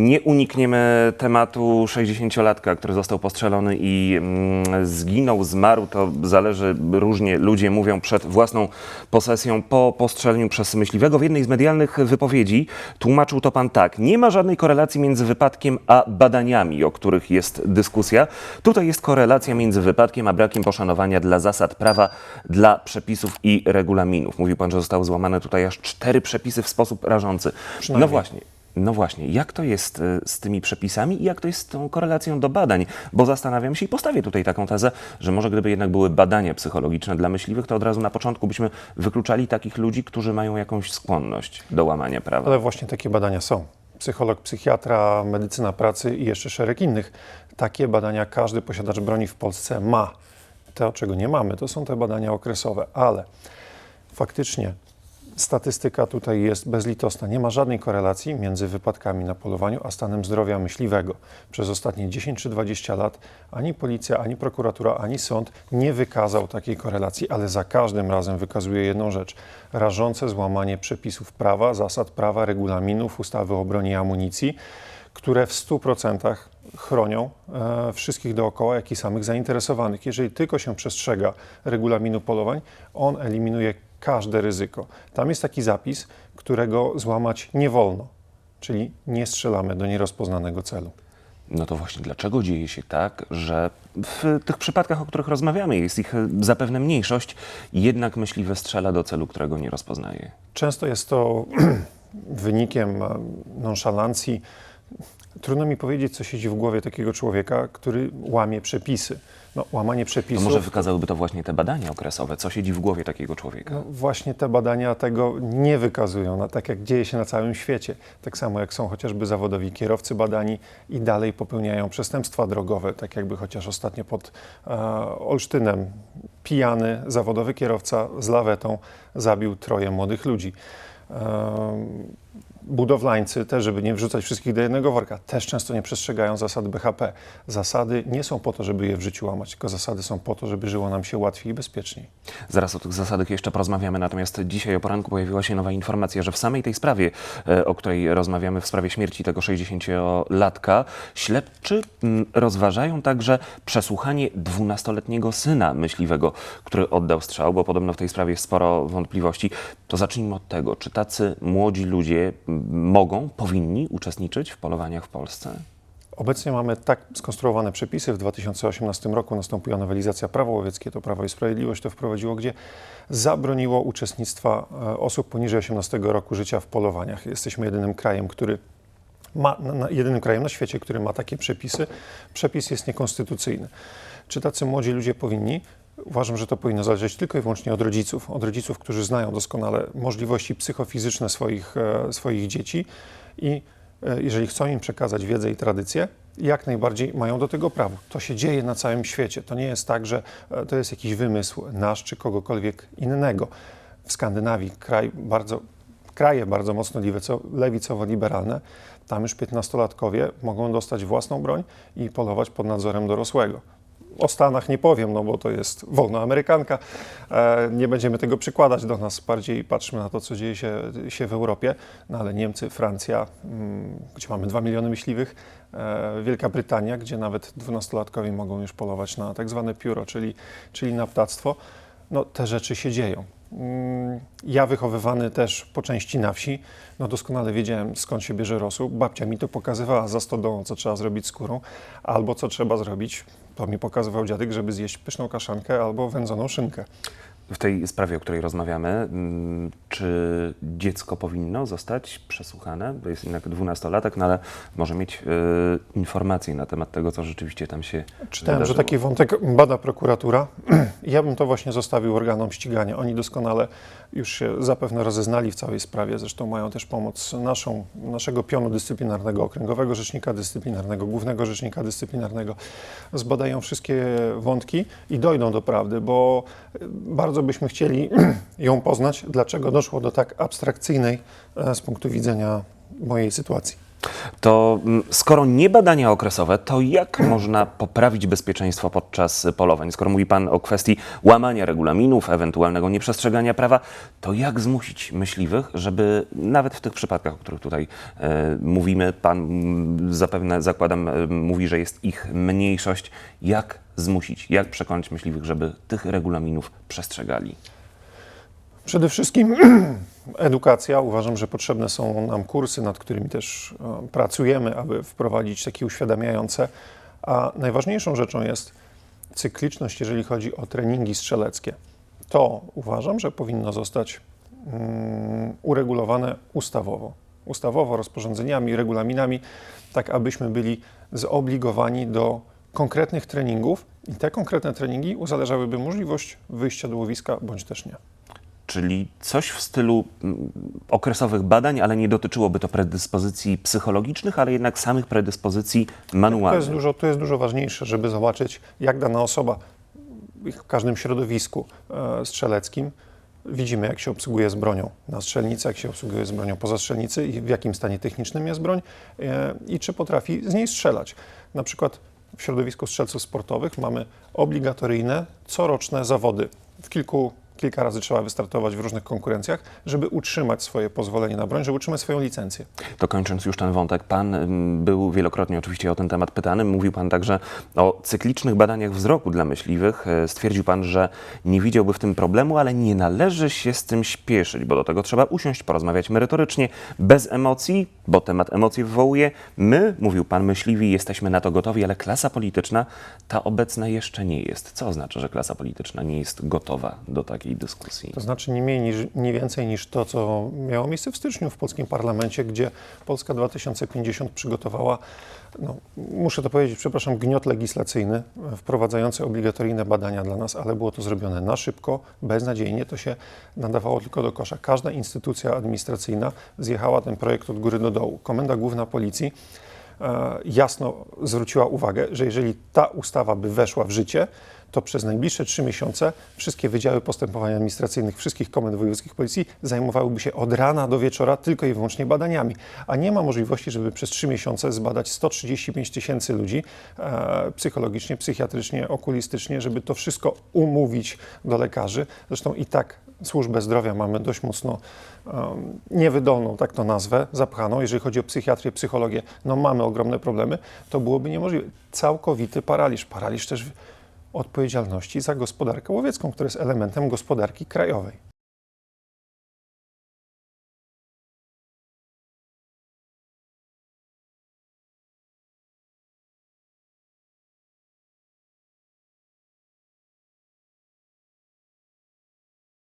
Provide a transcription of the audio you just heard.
Nie unikniemy tematu 60-latka, który został postrzelony i mm, zginął, zmarł. To zależy, różnie ludzie mówią przed własną posesją po postrzeleniu przez myśliwego. W jednej z medialnych wypowiedzi tłumaczył to pan tak. Nie ma żadnej korelacji między wypadkiem a badaniami, o których jest dyskusja. Tutaj jest korelacja między wypadkiem a brakiem poszanowania dla zasad prawa, dla przepisów i regulaminów. Mówił pan, że zostały złamane tutaj aż cztery przepisy w sposób rażący. No właśnie. No właśnie, jak to jest y, z tymi przepisami i jak to jest z tą korelacją do badań? Bo zastanawiam się i postawię tutaj taką tezę, że może gdyby jednak były badania psychologiczne dla myśliwych, to od razu na początku byśmy wykluczali takich ludzi, którzy mają jakąś skłonność do łamania prawa. Ale właśnie takie badania są. Psycholog, psychiatra, medycyna pracy i jeszcze szereg innych. Takie badania każdy posiadacz broni w Polsce ma. To, czego nie mamy, to są te badania okresowe, ale faktycznie statystyka tutaj jest bezlitosna. Nie ma żadnej korelacji między wypadkami na polowaniu a stanem zdrowia myśliwego. Przez ostatnie 10 czy 20 lat ani policja, ani prokuratura, ani sąd nie wykazał takiej korelacji, ale za każdym razem wykazuje jedną rzecz: rażące złamanie przepisów prawa, zasad prawa, regulaminów, ustawy o broni i amunicji, które w 100% chronią e, wszystkich dookoła, jak i samych zainteresowanych. Jeżeli tylko się przestrzega regulaminu polowań, on eliminuje każde ryzyko. Tam jest taki zapis, którego złamać nie wolno, czyli nie strzelamy do nierozpoznanego celu. No to właśnie dlaczego dzieje się tak, że w tych przypadkach, o których rozmawiamy, jest ich y, zapewne mniejszość, jednak myśliwy strzela do celu, którego nie rozpoznaje? Często jest to wynikiem e, nonszalancji. Trudno mi powiedzieć, co siedzi w głowie takiego człowieka, który łamie przepisy. No, łamanie To przepisów. może wykazałyby to właśnie te badania okresowe, co siedzi w głowie takiego człowieka? No, właśnie te badania tego nie wykazują, no, tak jak dzieje się na całym świecie. Tak samo jak są chociażby zawodowi kierowcy badani i dalej popełniają przestępstwa drogowe, tak jakby chociaż ostatnio pod e, Olsztynem pijany zawodowy kierowca z lawetą zabił troje młodych ludzi. E, budowlańcy też, żeby nie wrzucać wszystkich do jednego worka, też często nie przestrzegają zasad BHP. Zasady nie są po to, żeby je w życiu łamać, tylko zasady są po to, żeby żyło nam się łatwiej i bezpieczniej. Zaraz o tych zasadach jeszcze porozmawiamy, natomiast dzisiaj o poranku pojawiła się nowa informacja, że w samej tej sprawie, e, o której rozmawiamy, w sprawie śmierci tego 60-latka, śledczy rozważają także przesłuchanie 12-letniego syna myśliwego, który oddał strzał, bo podobno w tej sprawie jest sporo wątpliwości. To zacznijmy od tego, czy tacy młodzi ludzie mogą, powinni uczestniczyć w polowaniach w Polsce? Obecnie mamy tak skonstruowane przepisy. W 2018 roku nastąpiła nowelizacja prawa łowieckie, to Prawo i Sprawiedliwość to wprowadziło, gdzie zabroniło uczestnictwa e, osób poniżej 18 roku życia w polowaniach. Jesteśmy jedynym krajem, który ma, jedynym krajem na świecie, który ma takie przepisy. Przepis jest niekonstytucyjny. Czy tacy młodzi ludzie powinni? Uważam, że to powinno zależeć tylko i wyłącznie od rodziców, od rodziców, którzy znają doskonale możliwości psychofizyczne swoich, e, swoich dzieci i e, jeżeli chcą im przekazać wiedzę i tradycję, jak najbardziej mają do tego prawo. To się dzieje na całym świecie. To nie jest tak, że e, to jest jakiś wymysł nasz czy kogokolwiek innego. W Skandynawii kraj bardzo, kraje bardzo mocno lewico, lewicowo-liberalne, tam już 15-latkowie mogą dostać własną broń i polować pod nadzorem dorosłego. O Stanach nie powiem, no bo to jest wolna Amerykanka. E, nie będziemy tego przykładać do nas. Bardziej patrzmy na to, co dzieje się, się w Europie. No ale Niemcy, Francja, mm, gdzie mamy 2 miliony myśliwych, e, Wielka Brytania, gdzie nawet 12-latkowie mogą już polować na tak zwane pióro, czyli, czyli na ptactwo. No te rzeczy się dzieją. Mm, Ja wychowywany też po części na wsi, no doskonale wiedziałem skąd się bierze rosół. Babcia mi to pokazywała za stodołą, co trzeba zrobić z kurą, albo co trzeba zrobić. To mi pokazywał dziadek, żeby zjeść pyszną kaszankę albo wędzoną szynkę. W tej sprawie, o której rozmawiamy, mm, czy dziecko powinno zostać przesłuchane? To jest jednak dwunastolatek, no ale może mieć y, informacje na temat tego, co rzeczywiście tam się Czytałem, że wydarzyło. taki wątek bada prokuratura. Ja bym to właśnie zostawił organom ścigania. Oni doskonale już się zapewne rozeznali w całej sprawie. Zresztą mają też pomoc naszą, naszego pionu dyscyplinarnego, okręgowego rzecznika dyscyplinarnego, głównego rzecznika dyscyplinarnego. Zbadają wszystkie wątki i dojdą do prawdy, bo y, bardzo byśmy chcieli ją poznać, dlaczego doszło do tak abstrakcyjnej e, z punktu widzenia mojej sytuacji. To mm, skoro nie badania okresowe, to jak można poprawić bezpieczeństwo podczas polowań? Skoro mówi Pan o kwestii łamania regulaminów, ewentualnego nieprzestrzegania prawa, to jak zmusić myśliwych, żeby nawet w tych przypadkach, o których tutaj e, mówimy, Pan mm, zapewne, zakładam, e, mówi, że jest ich mniejszość, jak zmusić, jak przekonać myśliwych, żeby tych regulaminów przestrzegali? Przede wszystkim edukacja. Uważam, że potrzebne są nam kursy, nad którymi też e, pracujemy, aby wprowadzić takie uświadamiające. A najważniejszą rzeczą jest cykliczność, jeżeli chodzi o treningi strzeleckie. To uważam, że powinno zostać mm, uregulowane ustawowo. Ustawowo, rozporządzeniami, regulaminami, tak abyśmy byli zobligowani do konkretnych treningów i te konkretne treningi uzależałyby możliwość wyjścia do łowiska bądź też nie. Czyli coś w stylu mm, okresowych badań, ale nie dotyczyłoby to predyspozycji psychologicznych, ale jednak samych predyspozycji To jest, manualnych. dużo, to jest dużo ważniejsze, żeby zobaczyć, jak dana osoba w każdym środowisku e, strzeleckim widzimy, jak się obsługuje z bronią na strzelnicy, jak się obsługuje z bronią poza strzelnicy i w jakim stanie technicznym jest broń e, i czy potrafi z niej strzelać. Na przykład w środowisku strzelców sportowych mamy obligatoryjne, coroczne zawody. W kilku, kilka razy trzeba wystartować w różnych konkurencjach, żeby utrzymać swoje pozwolenie na broń, żeby utrzymać swoją licencję. To kończąc już ten wątek, Pan ym, był wielokrotnie oczywiście o ten temat pytany. Mówił Pan także o cyklicznych badaniach wzroku dla myśliwych. E, Stwierdził Pan, że nie widziałby w tym problemu, ale nie należy się z tym śpieszyć, bo do tego trzeba usiąść, porozmawiać merytorycznie, bez emocji, bo temat emocji wywołuje. My, mówił Pan, myśliwi, jesteśmy na to gotowi, ale klasa polityczna, ta obecna jeszcze nie jest. Co oznacza, że klasa polityczna nie jest gotowa do takiej dyskusji? To znaczy nie mniej niż, nie więcej niż to, co miało miejsce w styczniu w polskim parlamencie, gdzie Polska 2050 przygotowała, no, muszę to powiedzieć, przepraszam, gniot legislacyjny wprowadzający obligatoryjne badania dla nas, ale było to zrobione na szybko, beznadziejnie, to się nadawało tylko do kosza. Każda instytucja administracyjna zjechała ten projekt od góry do dołu. Komenda Główna Policji jasno zwróciła uwagę, że jeżeli ta ustawa by weszła w życie, to przez najbliższe trzy miesiące wszystkie wydziały postępowań administracyjnych wszystkich komend wojewódzkich policji zajmowałyby się od rana do wieczora tylko i wyłącznie badaniami, a nie ma możliwości, żeby przez trzy miesiące zbadać 135 tysięcy ludzi e, psychologicznie, psychiatrycznie, okulistycznie, żeby to wszystko umówić do lekarzy. Zresztą i tak służbę zdrowia mamy dość mocno um, niewydolną, tak to nazwę, zapchaną. Jeżeli chodzi o psychiatrię, psychologię, no mamy ogromne problemy, to byłoby niemożliwe. Całkowity paraliż, paraliż też odpowiedzialności za gospodarkę łowiecką, która jest elementem gospodarki krajowej.